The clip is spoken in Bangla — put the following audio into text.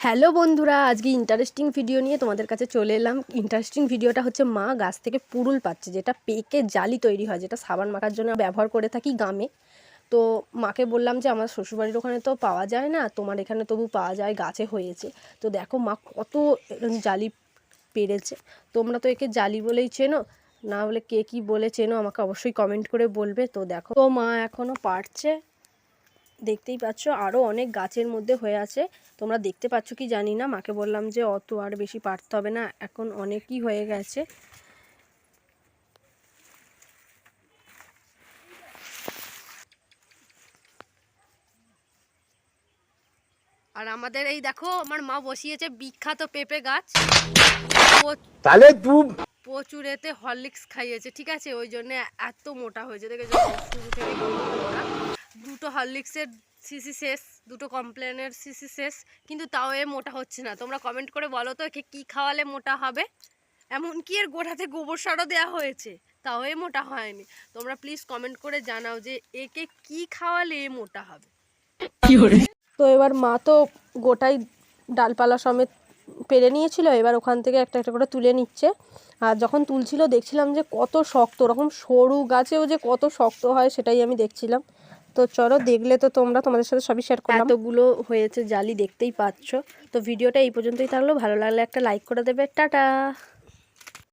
হ্যালো বন্ধুরা, আজকে ইন্টারেস্টিং ভিডিও নিয়ে তোমাদের কাছে চলে এলাম। ইন্টারেস্টিং ভিডিওটা হচ্ছে মা গাছ থেকে পুরুল পাচ্ছে, যেটা পেকে জালি তৈরি হয়, যেটা সাবান মাখার জন্য ব্যবহার করে থাকি গ্রামে তো মাকে বললাম যে, আমার শ্বশুরবাড়ির ওখানে তো পাওয়া যায় না, তোমার এখানে তবু পাওয়া যায়, গাছে হয়েছে। তো দেখো মা কত জালি পেরেছে। তোমরা তো একে জালি বলেই চেনো, না বলে কে কী বলে চেনো, আমাকে অবশ্যই কমেন্ট করে বলবে। তো দেখো, তো মা এখনও পারছে দেখতেই পাচ্ছ আরও অনেক গাছের মধ্যে হয়ে আছে। তোমরা দেখতে পাচ্ছ কি জানি না মাকে বললাম যে অত আর বেশি পারতে হবে না এখন অনেকই হয়ে গেছে। আর আমাদের এই দেখো আমার মা বসিয়েছে বিখ্যাত পেঁপে গাছ। তাহলে প্রচুর এতে হরলিক্স খাইয়েছে ঠিক আছে? ওই জন্য এত মোটা হয়েছে দেখে শুরু থেকে দুটো হরলিক্সের সিসি শেষ দুটো কমপ্লেনের সিসি শেষ কিন্তু তাও এ মোটা হচ্ছে না। তোমরা কমেন্ট করে বলো তো একে কী খাওয়ালে মোটা হবে? এমনকি এর গোড়াতে গোবর সারও দেওয়া হয়েছে তাও এ মোটা হয়নি। তোমরা প্লিজ কমেন্ট করে জানাও যে একে কি খাওয়ালে এ মোটা হবে। তো এবার মা তো গোটাই ডালপালা সমেত পেরে নিয়েছিল এবার ওখান থেকে একটা একটা করে তুলে নিচ্ছে। আর যখন তুলছিল দেখছিলাম যে কত শক্ত ওরকম সরু গাছেও যে কত শক্ত হয় সেটাই আমি দেখছিলাম। তো চলো, দেখলে তো তোমরা তোমাদের সাথে সবই শেয়ার করলাম। এতগুলো হয়েছে, জালি দেখতেই পাচ্ছ। তো ভিডিওটা এই পর্যন্তই থাকল। ভালো লাগলে একটা লাইক করে দেবে। টাটা!